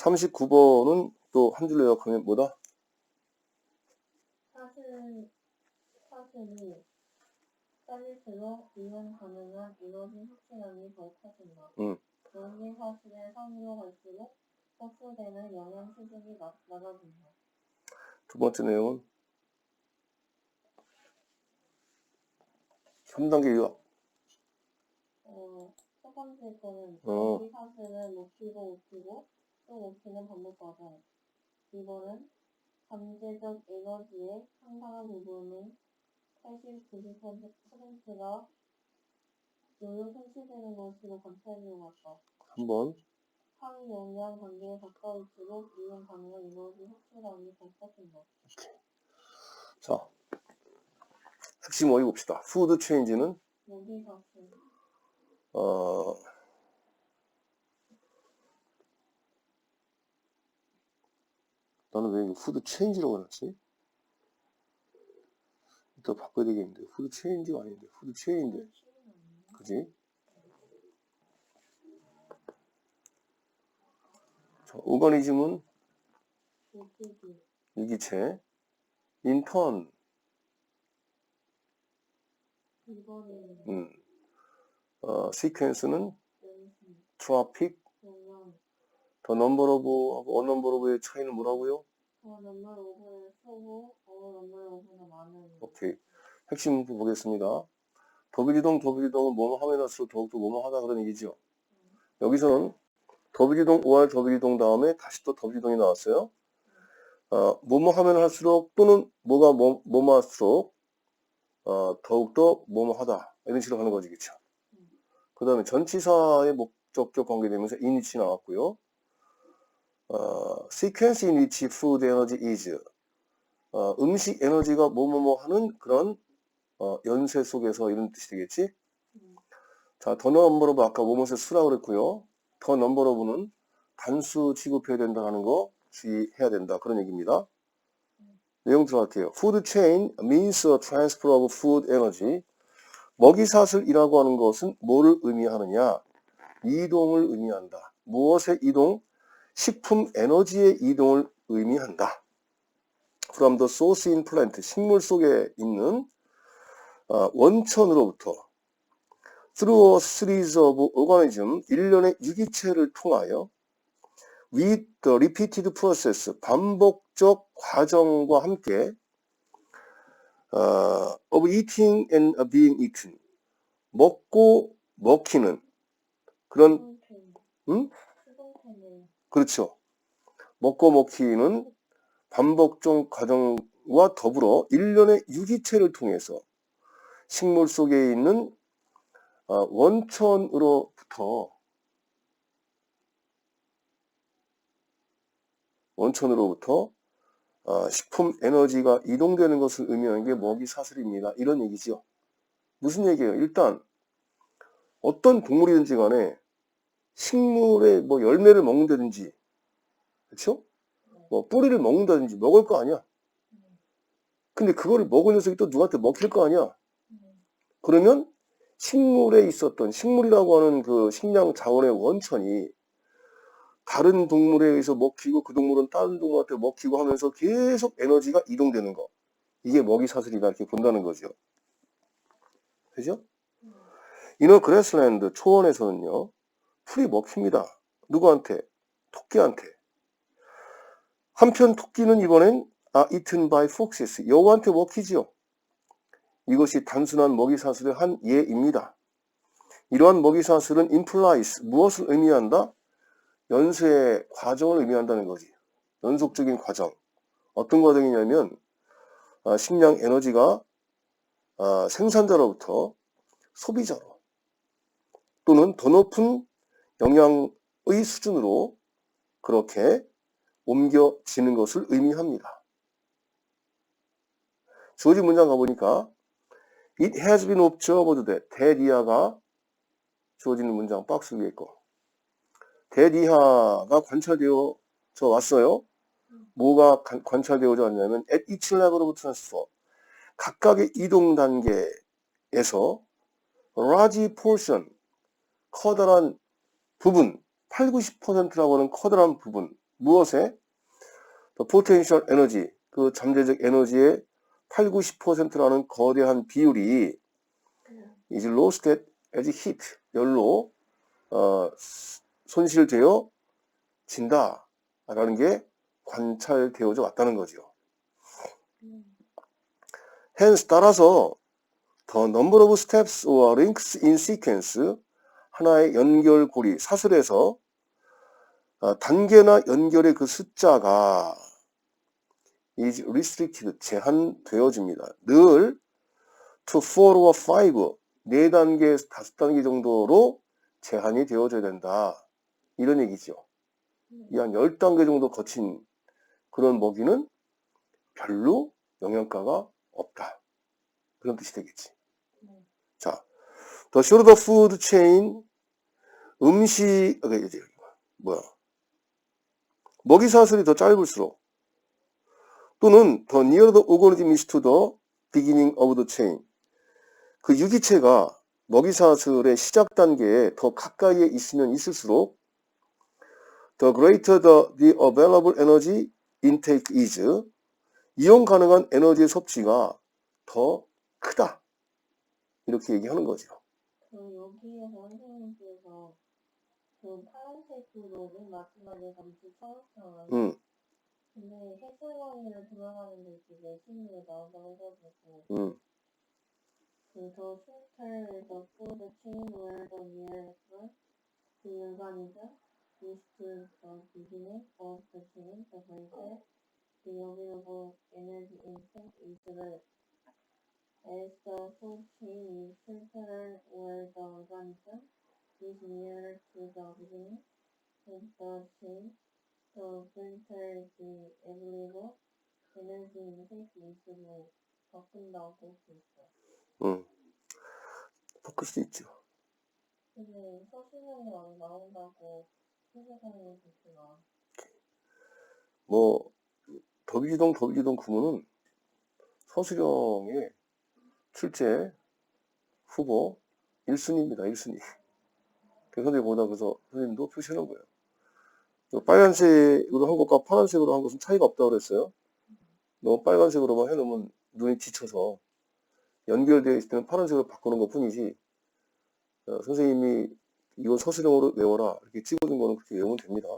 39번은 또 한 줄로 요약하면 뭐다? 사실, 사실이 가능한 확실함이. 음. 사실의 갈수록 수준이 낮아진다. 두 번째 내용은 3단계 요약. 어, 첫 번째 거는 어. 사실은 먹히고 웃기고 또 먹히는 반복 과정. 이거는 잠재적 에너지의 상당한 부분은 80, 90%가 요요 손실되는 것으로 관찰되어 왔다. 한번 항 영양 단계에 가까울수록 이용 가능한 에너지 확실함이 더 커진다. 자 핵심 어디 봅시다. 푸드 체인지는 여기 사실 어 나는 왜 이거 푸드 체인지라고 해놨지? 이따 바꿔야 되겠는데. 푸드 체인지가 아닌데. 푸드 체인인데 그지? 자, 오가니즘은 유기체. 인턴. 이거는 음, 어, 시퀀스는 트라픽 영양 더 넘버러브하고 어넘버러브의 차이는 뭐라고요? 어 넘버 오브를 쓰고 어 넘버 오브는 많은 오케이. 핵심 문구 보겠습니다. 더블이동, 더블이동은 뭐뭐 하면 할수록 더욱더 뭐뭐 하다 그런 얘기죠. 여기서는 더블이동, OR 더블이동 다음에 다시 또 더블이동이 나왔어요. 어, 뭐뭐 하면 할수록 또는 뭐가 뭐, 뭐뭐 할수록 어, 더욱더 뭐뭐 하다. 이런 식으로 하는 거지, 그쵸? 그 다음에 전치사의 목적격 관계되면서 which 나왔고요. 어, sequence in which food energy is 어, 음식 에너지가 뭐뭐뭐 하는 그런 어, 연쇄 속에서 이런 뜻이 되겠지? 음. 자, 더 넘버러브 아까 뭐뭐의 수라 그랬고요. 더 넘버러브는 단수 취급해야 된다는 거 주의해야 된다. 그런 얘기입니다. 내용 들어갈게요. Food chain means a transfer of food energy. 먹이사슬이라고 하는 것은 뭐를 의미하느냐? 이동을 의미한다. 무엇의 이동? 식품 에너지의 이동을 의미한다. from the source in plant, 식물 속에 있는 어, 원천으로부터 through a series of organism, 일련의 유기체를 통하여 with the repeated process, 반복적 과정과 함께 어, of eating and being eaten, 먹고 먹히는 그런 음? 그렇죠. 먹고 먹히는 반복적 과정과 더불어 일련의 유기체를 통해서 식물 속에 있는 어, 원천으로부터 원천으로부터 어, 식품 에너지가 이동되는 것을 의미하는 게 먹이 사슬입니다. 이런 얘기죠. 무슨 얘기예요? 일단 어떤 동물이든지 간에 식물의 뭐 열매를 먹는다든지 그렇죠? 뭐 뿌리를 먹는다든지 먹을 거 아니야. 근데 그거를 먹은 녀석이 또 누구한테 먹힐 거 아니야. 그러면 식물에 있었던 식물이라고 하는 그 식량 자원의 원천이 다른 동물에 의해서 먹히고 그 동물은 다른 동물한테 먹히고 하면서 계속 에너지가 이동되는 거. 이게 먹이 사슬이다 이렇게 본다는 거죠. 그죠? 이너 그래스랜드 초원에서는요. 풀이 먹힙니다. 누구한테? 토끼한테. 한편 토끼는 이번엔 아, eaten by foxes. 여우한테 먹히지요. 이것이 단순한 먹이사슬의 한 예입니다. 이러한 먹이사슬은 implies 무엇을 의미한다? 연쇄의 과정을 의미한다는 거지. 연속적인 과정. 어떤 과정이냐면 아, 식량 에너지가 아, 생산자로부터 소비자로 또는 더 높은 영양의 수준으로 그렇게 옮겨지는 것을 의미합니다. 주어진 문장 가보니까 It has been observed that 대리아가 주어진 문장 박스 위에 있고 대리아가 관찰되어져 왔어요. 뭐가 관- 관찰되어져 왔냐면 at each level of transfer 각각의 이동 단계에서 large portion 커다란 부분 8, 90%라고 하는 커다란 부분 무엇에? Potential energy, 그 잠재적 에너지의 8, 90%라는 거대한 비율이 is lost as heat, 열로 어, 손실되어 진다. 라는 게 관찰되어져 왔다는 거죠. hence 따라서 the number of steps or 하나의 연결고리 사슬에서 어, 단계나 연결의 그 숫자가 is restricted 제한되어집니다. 늘 to 4 or 5네 단계, 다섯 단계 정도로 제한이 되어져야 된다. 이런 얘기죠. 이 한 10단계 정도 거친 그런 먹이는 별로 영양가가 없다. 그런 뜻이 되겠지. 네. 자, the shorter food chain, 음식, 아, 뭐야. 먹이 사슬이 더 짧을수록, 또는 the nearer the organism is to the beginning of the chain. 그 유기체가 먹이 사슬의 시작 단계에 더 가까이에 있으면 있을수록, the greater the, the available energy intake is, 이용 가능한 에너지의 섭취가 더 크다. 이렇게 얘기하는 거죠. 그 여기에서 선생님께서 그 파란색으로 맨 마지막에 잠시 써놓잖아요. 음, 근데 해수원을 들어가는데 이제 내신으로 나온다고 해가지고 음, 그더 더 푸드 체인을 더 니어스 그 organism is to the beginning of the chain the greater the available energy intake is the as the food chain is shorter or the organism is nearer chain the greater the available energy intake is 뭐 바꾼다고 볼 수 있어요. 음. 바꿀 수 있죠. 근데 서술형이 안 나온다고 해석하는 게 있구나. 뭐, 더비지동, 더비지동 구문은 서수령의 출제 후보 1순위입니다. 1순위. 그 선생님 보다 그래서 선생님도 표시하는 거예요. 그 빨간색으로 한 것과 파란색으로 한 것은 차이가 없다고 그랬어요. 너무 빨간색으로만 해놓으면 눈이 지쳐서 연결되어 있을 때는 파란색으로 바꾸는 것 뿐이지 어, 선생님이 이거 서술형으로 외워라 이렇게 찍어둔 거는 그렇게 외우면 됩니다.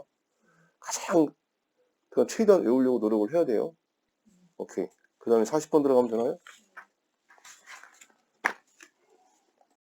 가장 그냥 최대한 외우려고 노력을 해야 돼요. 오케이. 그 다음에 40번 들어가면 되나요?